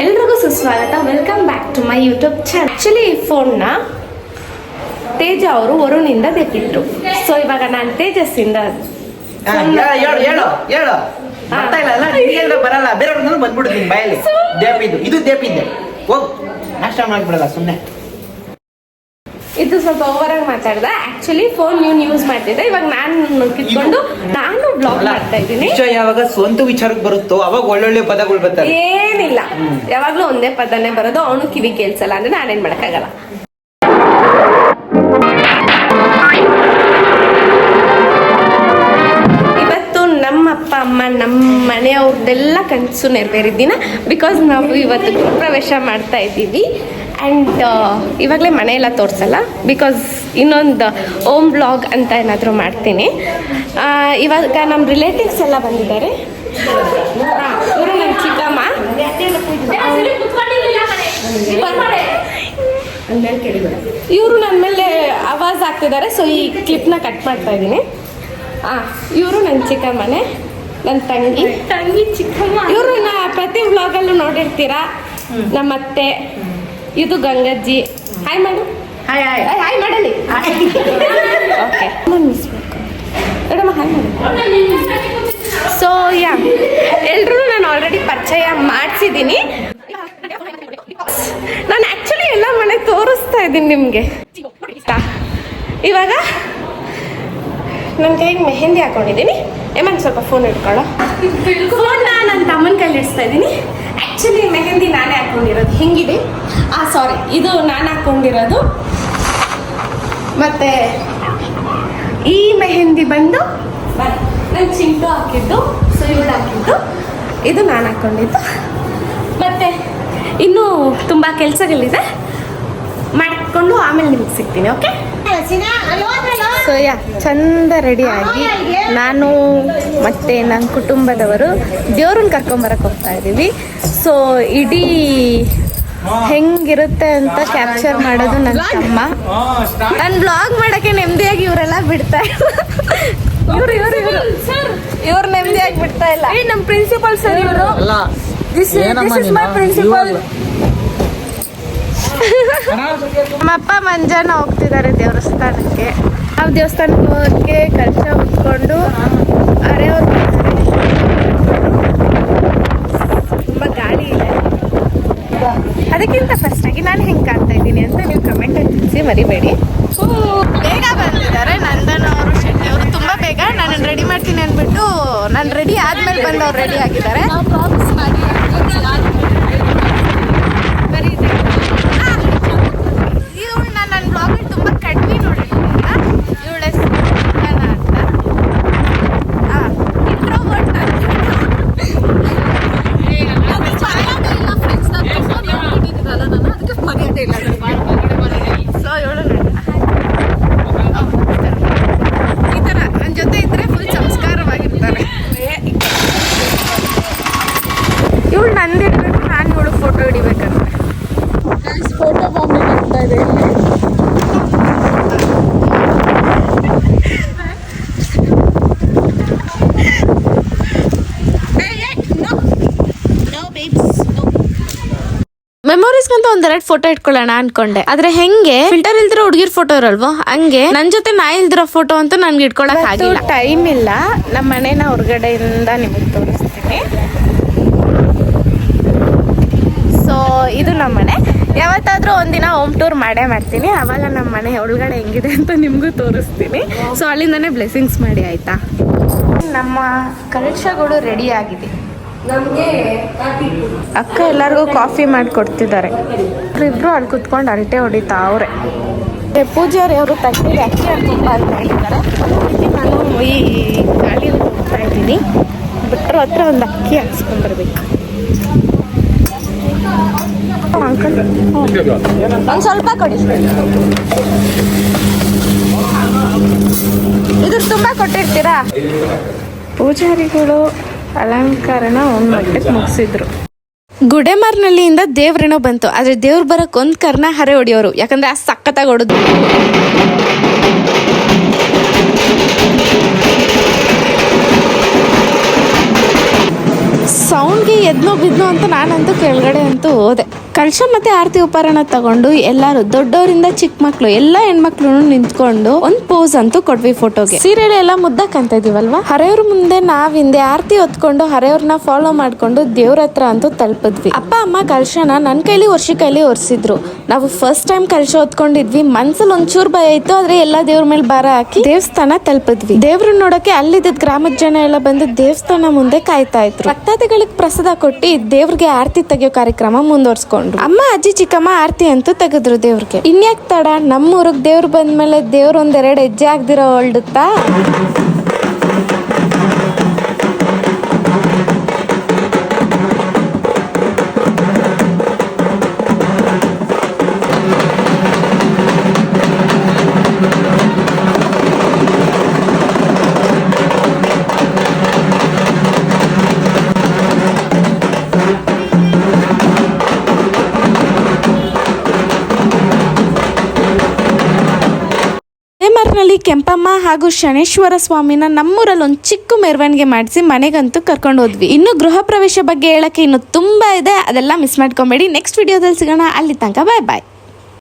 ಎಲ್ರಿಗೂ ಸುಸ್ವಾಗತ. Welcome back to my YouTube channel actually ಈ ಫೋನ್ನ ತೇಜ ಅವರು ವರುಣಿಂದ ತೆಗೆದಿದ್ರು ಸೊ ಇವಾಗ ನಾನು ತೇಜಸ್ಸಿಂದ ಬರಲ್ಲ. ಬೇರೆಯವ್ರನ್ನ ಬಂದ್ಬಿಡ್ತೀನಿ ಬಾಯಲ್ಲಿ. ದೇಪಿದ್ದು ಇದು ದೇಪಿದ್ದೆ ಹೋಗ್. ನಾಷ್ಟ ಮಾಡ್ಬಿಡಲ್ಲ ಸುಮ್ಮನೆ ಇದು ಸ್ವಲ್ಪ ಓವರ್ ಆಗಿ ಮಾತಾಡ್ದೆ. ಆಕ್ಚುಲಿ ಫೋನ್ ನೀವು ಯೂಸ್ ಮಾಡ್ತಿದ್ದೆ ಇವಾಗ ನಾನು ಕಿತ್ಕೊಂಡು ನಾನು ಬ್ಲಾಗ್ ಮಾಡ್ತಾ ಇದ್ದೀನಿ. ಯಾವಾಗ ಸ್ವಂತ ವಿಚಾರಕ್ಕೆ ಬರುತ್ತೋ ಅವಾಗ ಒಳ್ಳೊಳ್ಳೆ ಪದಗಳು ಬರ್ತಾರೆ. ಏನಿಲ್ಲ. ಯಾವಾಗ್ಲೂ ಒಂದೇ ಪದನೇ ಬರೋದು. ಅವನು ಕಿವಿ ಕೇಳಿಸಲ್ಲ ಅಂದ್ರೆ ನಾನೇನ್ ಮಾಡಕ್ಕಾಗಲ್ಲ. ಅಪ್ಪ ಅಮ್ಮ ನಮ್ಮ ಮನೆಯವ್ರದ್ದೆಲ್ಲ ಕನಸು ನೆರವೇರಿದ್ದೀನ ಬಿಕಾಸ್ ನಾವು ಇವತ್ತು ಗೃಹಪ್ರವೇಶ ಮಾಡ್ತಾ ಇದ್ದೀವಿ. ಆ್ಯಂಡ್ ಇವಾಗಲೇ ಮನೆಯೆಲ್ಲ ತೋರಿಸಲ್ಲ? ಬಿಕಾಸ್ ಇನ್ನೊಂದು ಓಮ್ ಬ್ಲಾಗ್ ಅಂತ ಏನಾದರೂ ಮಾಡ್ತೀನಿ. ಇವಾಗ ನಮ್ಮ ರಿಲೇಟಿವ್ಸ್ ಎಲ್ಲ ಬಂದಿದ್ದಾರೆ. ಇವರು ನನ್ನ ಚಿಕ್ಕಮ್ಮ. ಇವರು ನನ್ನ ಮೇಲೆ ಆವಾಜ್ ಆಗ್ತಿದ್ದಾರೆ ಸೊ ಈ ಕ್ಲಿಪ್ನ ಕಟ್ ಮಾಡ್ತಾ ಇದ್ದೀನಿ. ಹಾಂ ಇವರು ನನ್ನ ಚಿಕ್ಕಮ್ಮನೆ ನನ್ನ ತಂಗಿ. ತಂಗಿ ಚಿಕ್ಕಮ್ಮ. ನಾ ಪ್ರತಿ ಬ್ಲಾಗಲ್ಲೂ ನೋಡಿರ್ತೀರಾ? ನಮ್ಮ ಅತ್ತೆ ಇದು ಗಂಗಜ್ಜಿ ಹಾಯ್ ಮಾಡು ಹಾಯ್ ಹಾಯ್ ಹಾಯ್ ಮಾಡಲಿ ಓಕೆ ಮೇಡಮ್ ಹಾಯ್ ಮಾಡಿ ಸೊ ಯಾ ಎಲ್ರೂ ನಾನು ಆಲ್ರೆಡಿ ಪರಿಚಯ ಮಾಡಿಸಿದ್ದೀನಿ. ನಾನು ಆ್ಯಕ್ಚುಲಿ ಎಲ್ಲ ಮನೆ ತೋರಿಸ್ತಾ ಇದ್ದೀನಿ ನಿಮಗೆ. ಇವಾಗ ನನ್ನ ಕೈಗೆ ಮೆಹಂದಿ ಹಾಕೊಂಡಿದ್ದೀನಿ. ಏಮನ್ ಸ್ವಲ್ಪ ಫೋನ್ ಇಟ್ಕೊಳ್ಳೋ ನಾನು ನನ್ನ ತಮ್ಮನ ಕೈಲಿ ಇಡಿಸ್ತಾ ಇದ್ದೀನಿ. ಆ್ಯಕ್ಚುಲಿ ಮೆಹಂದಿ ನಾನೇ ಹಾಕೊಂಡಿರೋದು. ಹೆಂಗಿದೆ? ಆ ಸಾರಿ ಇದು ನಾನು ಹಾಕೊಂಡಿರೋದು. ಮತ್ತೆ ಈ ಮೆಹಂದಿ ಬಂದು ನನ್ನ ಚಿಂಟು ಹಾಕಿದ್ದು ಸುಳ್ಳು ಹಾಕಿದ್ದು. ಇದು ನಾನು ಹಾಕೊಂಡಿದ್ದು. ಮತ್ತೆ ಇನ್ನೂ ತುಂಬ ಕೆಲಸಗಳಿದೆ. ಮಾಡಿಕೊಂಡು ಆಮೇಲೆ ನಿಮ್ಗೆ ಸಿಗ್ತೀನಿ ಓಕೆ ಸೊ ಯಾ ಚಂದ ರೆಡಿಯಾಗಿ ನಾನು ಮತ್ತೆ ನನ್ನ ಕುಟುಂಬದವರು ದೇವ್ರನ್ನ ಕರ್ಕೊಂಬರಕ್ಕೆ ಹೋಗ್ತಾ ಇದ್ದೀವಿ ಸೊ ಇಡೀ ಹೆಂಗಿರುತ್ತೆ ಅಂತ ಕ್ಯಾಪ್ಚರ್ ಮಾಡೋದು ನನ್ನ ತಮ್ಮ. ನಾನು ಬ್ಲಾಗ್ ಮಾಡಕ್ಕೆ ನೆಮ್ಮದಿಯಾಗಿ ಇವರೆಲ್ಲ ಬಿಡ್ತಾ ಇಲ್ಲ. ಇವ್ರು ಇವ್ರು ಇವ್ರು. ಇವ್ರು ನೆಮ್ಮದಿಯಾಗಿ ಬಿಡ್ತಾ ಇಲ್ಲ. ನಮ್ಮ ಪ್ರಿನ್ಸಿಪಲ್ ಸರ್ ಇವರು. ಅಲ್ಲ ದಿಸ್ ಇಸ್ ಮೈ ಪ್ರಿನ್ಸಿಪಲ್? ನಮ್ಮಪ್ಪ ಮಂಜಾನ ಹೋಗ್ತಿದ್ದಾರೆ ದೇವಸ್ಥಾನಕ್ಕೆ. ನಾವು ದೇವಸ್ಥಾನಕ್ಕೆ ಹೋಗೋಕ್ಕೆ ಕಳಶ ಹೊತ್ಕೊಂಡು ಅರೆ ತುಂಬ ಗಾಳಿ ಇದೆ. ಅದಕ್ಕಿಂತ ಫಸ್ಟ್ ಆಗಿ ನಾನು ಹೆಂಗೆ ಕಾಣ್ತಾ ಇದ್ದೀನಿ ಅಂತ ನೀವು ಕಮೆಂಟ್ ತಿಳಿಸಿ, ಮರಿಬೇಡಿ. ಬೇಗ ಬಂದಿದ್ದಾರೆ ನಂದನ್ ಅವರು, ಶೆಟ್ಟಿ ಅವರು. ತುಂಬ ಬೇಗ ನಾನು ರೆಡಿ ಮಾಡ್ತೀನಿ ಅಂದ್ಬಿಟ್ಟು ನಾನು ರೆಡಿ ಆದ್ಮೇಲೆ ಬಂದು ಅವ್ರು ರೆಡಿ ಆಗಿದ್ದಾರೆ ಬರೀ ಇವಳು ನಾನು ನನ್ನ ಬ್ಲಾಗಲ್ಲಿ ತುಂಬ ಕಡಿಮೆ ನೋಡಿರ್ತೀನಿಲ್ಲ ಇವಳ ಹೆಸರು ಮಂಜಾನ ಅಂತ ಹಾಂ ಇಂಟ್ರೋವರ್ಟ್ ಸೊ ಇವಳು ಈ ಥರ ನನ್ನ ಜೊತೆ ಇದ್ರೆ ಫುಲ್ ಸಂಸ್ಕಾರವಾಗಿರ್ತಾರೆ ಇವಳು ನಂದಿರ್ಬೇಕು ನಾನು ಇವಳು ಫೋಟೋ ಹಿಡಿಬೇಕಂದ್ರೆ ಫೋಟೋ ಬಾಂಬೆ ಬರ್ತಾ ಇದೆ ಮೆಮೊರೀಸ್ಗಂತ ಒಂದೆರಡು ಫೋಟೋ ಇಟ್ಕೊಳ್ಳೋಣ ಅನ್ಕೊಂಡೆ. ಆದ್ರೆ ಹೆಂಗೆ? ಫಿಲ್ಟರ್ ಇಲ್ದಿರೋ ಹುಡುಗಿರ್ ಫೋಟೋ ಇರಲ್ವೋ? ಹಂಗೆ? ನನ್ ಜೊತೆ ನಾಯಿ ಇಲ್ದಿರೋ ಫೋಟೋ ಅಂತ ನನ್ಗೆ ಇಟ್ಕೊಳಕ್ ಆಗಿಲ್ಲ. ಟೈಮ್ ಇಲ್ಲ. ನಮ್ಮ ಮನೇನ ಹೊರಗಡೆಯಿಂದ ನಿಮಗೆ ತೋರಿಸ್ತೀನಿ. ಸೊ ಇದು ನಮ್ಮ ಮನೆ. ಯಾವತ್ತಾದ್ರೂ ಒಂದಿನ ಹೋಮ್ ಟೂರ್ ಮಾಡೇ ಮಾಡ್ತೀನಿ. ಅವಾಗ ನಮ್ಮ ಮನೆ ಒಳಗಡೆ ಹೆಂಗಿದೆ ಅಂತ ನಿಮಗೂ ತೋರಿಸ್ತೀನಿ. ಸೊ ಅಲ್ಲಿಂದನೇ ಬ್ಲೆಸ್ಸಿಂಗ್ಸ್ ಮಾಡಿ ಆಯ್ತಾ? ನಮ್ಮ ಕಲಶಗಳು ರೆಡಿ ಆಗಿದೆ. ಅಕ್ಕ ಎಲ್ಲರಿಗೂ ಕಾಫಿ ಮಾಡಿ ಕೊಡ್ತಿದ್ದಾರೆ. ಇಬ್ರು ಅಲ್ಲಿ ಕುತ್ಕೊಂಡು ಅರಟೆ ಹೊಡಿತಾ ಅವ್ರೆ. ಪೂಜಾರಿ ಅವರು ತಟ್ಟಿಗೆ ಅಕ್ಕಿ ಹಾಕೋಪ್ಪ ಅಂತ ಹೇಳಿದ್ದಾರೆ. ನಾನು ಈ ಗಾಡಿಯಲ್ಲಿ ಹೋಗ್ತಾ ಇದ್ದೀನಿ. ಬಿಟ್ಟರು ಹತ್ರ ಒಂದು ಅಕ್ಕಿ ಹಾಕ್ಸ್ಕೊಂಡ್ಬರ್ಬೇಕು ಅಂಕಲ್ ಒಂದು ಸ್ವಲ್ಪ ಕೊಡಿ. ಇದ್ರ ತುಂಬ ಕೊಟ್ಟಿರ್ತೀರಾ? ಪೂಜಾರಿಗಳು ಅಲಂಕಾರನ ಒಂದು ಮಟ್ಟಕ್ಕೆ ಮುಗಿಸಿದ್ರು. ಗುಡೆಮಾರ್ನಲ್ಲಿಯಿಂದ ದೇವ್ರೇನೋ ಬಂತು ಆದ್ರೆ ದೇವ್ರು ಬರಕ್ ಒಂದ್ ಕರ್ನ ಹರೆ ಹೊಡಿಯೋರು ಯಾಕಂದ್ರೆ ಆ ಸಖತ್ತಾಗಿ ಹೊಡೆದು. ಸೌಂಡ್ಗೆ ಎದ್ನೋ ಬಿದ್ನೋ ಅಂತ ನಾನಂತೂ ಕೆಳಗಡೆ ಅಂತೂ ಹೋದೆ. ಕಳಶ ಮತ್ತೆ ಆರತಿ ಉಪಕರಣ ತಗೊಂಡು ಎಲ್ಲಾರು ದೊಡ್ಡವರಿಂದ ಚಿಕ್ಕ ಮಕ್ಕಳು ಎಲ್ಲ ಹೆಣ್ಮಕ್ಳು ನಿಂತ್ಕೊಂಡು ಒಂದ್ ಪೋಸ್ ಅಂತೂ ಕೊಟ್ವಿ ಫೋಟೋಗೆ ಸೀರಿಯಲ್ ಎಲ್ಲ ಮುದ್ದಕ್ ಅಂತ ಇದೀವಲ್ವಾ? ಹರೆಯವ್ರ ಮುಂದೆ ನಾವ್ ಹಿಂದೆ ಆರತಿ ಹೊತ್ಕೊಂಡು ಹರೆಯವ್ರನ್ನ ಫಾಲೋ ಮಾಡ್ಕೊಂಡು ದೇವ್ರ ಹತ್ರ ಅಂತೂ ತಲುಪಿದ್ವಿ. ಅಪ್ಪ, ಅಮ್ಮ ಕಳಶನ ನನ್ ಕೈಲಿ ವರ್ಷ ಕೈಲಿ ಒರ್ಸಿದ್ರು. ನಾವು ಫಸ್ಟ್ ಟೈಮ್ ಕಳಶ ಹೊತ್ಕೊಂಡಿದ್ವಿ. ಮನ್ಸಲ್ಲಿ ಒಂಚೂರ್ ಭಯ ಇತ್ತು, ಆದ್ರೆ ಎಲ್ಲಾ ದೇವ್ರ ಮೇಲೆ ಬಾರ ಹಾಕಿ ದೇವಸ್ಥಾನ ತಲುಪಿದ್ವಿ. ದೇವ್ರನ್ನ ನೋಡಕ್ಕೆ ಅಲ್ಲಿದ್ದ ಗ್ರಾಮದ ಜನ ಎಲ್ಲ ಬಂದು ದೇವಸ್ಥಾನ ಮುಂದೆ ಕಾಯ್ತಾ ಇದ್ರು. ಭಕ್ತಾದಿಗಳಿಗೆ ಪ್ರಸಾದ ಕೊಟ್ಟು ದೇವ್ರಿಗೆ ಆರತಿ ತೆಗಿಯೋ ಕಾರ್ಯಕ್ರಮ ಮುಂದುವರ್ಸ್ಕೊಂಡ್ರು ಅಮ್ಮ, ಅಜ್ಜಿ, ಚಿಕ್ಕಮ್ಮ, ಆರತಿ ಅಂತೂ ತೆಗೆದ್ರು ದೇವ್ರಿಗೆ. ಇನ್ಯಾಕ್ ತಡ? ನಮ್ಮೂರಿಗೆ ದೇವ್ರು ಬಂದ್ಮೇಲೆ ದೇವ್ರ ಒಂದೆರಡು ಹೆಜ್ಜೆ ಆಗ್ದಿರೋ ಹೊಲ್ಡುತ್ತಾ ನಲ್ಲಿ ಕೆಂಪಮ್ಮ ಹಾಗೂ ಶನೇಶ್ವರ ಸ್ವಾಮಿನ ನಮ್ಮೂರಲ್ಲಿ ಒಂದು ಚಿಕ್ಕ ಮೆರವಣಿಗೆ ಮಾಡಿಸಿ ಮನೆಗಂತೂ ಕರ್ಕೊಂಡು ಹೋದ್ವಿ. ಇನ್ನು ಗೃಹ ಪ್ರವೇಶ ಬಗ್ಗೆ ಹೇಳಕ್ಕೆ ಇನ್ನು ತುಂಬಾ ಇದೆ. ಅದೆಲ್ಲ ಮಿಸ್ ಮಾಡ್ಕೊಬೇಡಿ. ನೆಕ್ಸ್ಟ್ ವಿಡಿಯೋದಲ್ಲಿ ಸಿಗೋಣ. ಅಲ್ಲಿ ತನಕ ಬಾಯ್ ಬಾಯ್